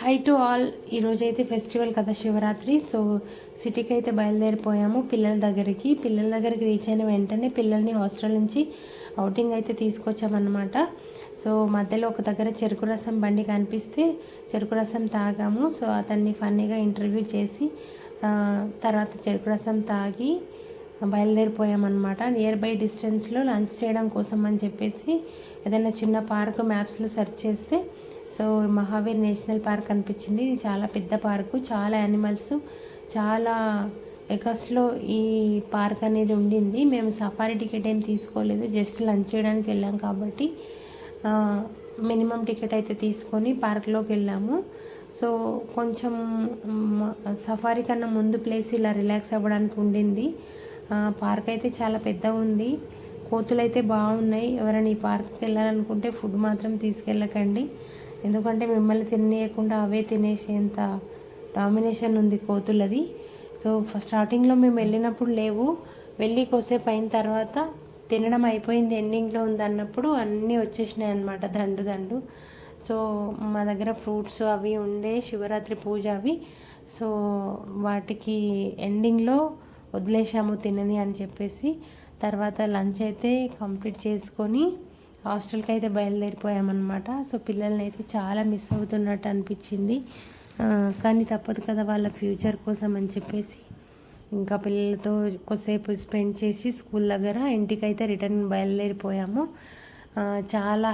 High to all ఈరోజైతే festival కదా Shivaratri. So సిటీకి అయితే బయలుదేరిపోయాము. పిల్లల దగ్గరికి. పిల్లల దగ్గరికి రీచ్ అయిన వెంటనే పిల్లల్ని హాస్టల్ నుంచి అవుటింగ్ అయితే తీసుకొచ్చామన్నమాట. సో మధ్యలో ఒక దగ్గర చెరుకు రసం బండి కనిపిస్తే చెరుకు రసం తాగాము. సో అతన్ని ఫన్నీగా ఇంటర్వ్యూ చేసి తర్వాత చెరుకు రసం తాగి బయలుదేరిపోయామన్నమాట. నియర్ బై డిస్టెన్స్లో లంచ్ చేయడం కోసం అని చెప్పేసి ఏదైనా చిన్న పార్క్ మ్యాప్స్లో సెర్చ్ చేస్తే సో మహావీర్ నేషనల్ పార్క్ అనిపించింది. ఇది చాలా పెద్ద పార్కు. చాలా యానిమల్స్ చాలా ఎకస్లో ఈ పార్క్ అనేది ఉండింది. మేము సఫారీ టికెట్ ఏం తీసుకోలేదు. జస్ట్ లంచ్ చేయడానికి వెళ్ళాం కాబట్టి మినిమం టికెట్ అయితే తీసుకొని పార్క్లోకి వెళ్ళాము. సో కొంచెం సఫారీ కన్నా ముందు ప్లేస్ ఇలా రిలాక్స్ అవ్వడానికి ఉండింది. పార్క్ అయితే చాలా పెద్దగా ఉంది. కోతులు అయితే బాగున్నాయి. ఎవరైనా ఈ పార్క్కి వెళ్ళాలనుకుంటే ఫుడ్ మాత్రం తీసుకెళ్ళకండి. ఎందుకంటే మిమ్మల్ని తినేయకుండా అవే తినేసేంత డామినేషన్ ఉంది కోతులది. సో స్టార్టింగ్లో మేము వెళ్ళినప్పుడు లేవు. వెళ్ళి కోసేపు అయిన తర్వాత తినడం అయిపోయింది ఎండింగ్లో ఉంది అన్నప్పుడు అన్నీ వచ్చేసినాయి అన్నమాట దండు దండు. సో మా దగ్గర ఫ్రూట్స్ అవి ఉండే శివరాత్రి పూజ అవి. సో వాటికి ఎండింగ్లో వదిలేసాము తినని అని చెప్పేసి. తర్వాత లంచ్ అయితే కంప్లీట్ చేసుకొని హాస్టల్కి అయితే బయలుదేరిపోయామన్నమాట. సో పిల్లల్ని అయితే చాలా మిస్ అవుతున్నట్టు అనిపించింది. కానీ తప్పదు కదా వాళ్ళ ఫ్యూచర్ కోసం అని చెప్పేసి. ఇంకా పిల్లలతో కొద్దిసేపు స్పెండ్ చేసి స్కూల్ దగ్గర ఇంటికైతే రిటర్న్ బయలుదేరిపోయాము. చాలా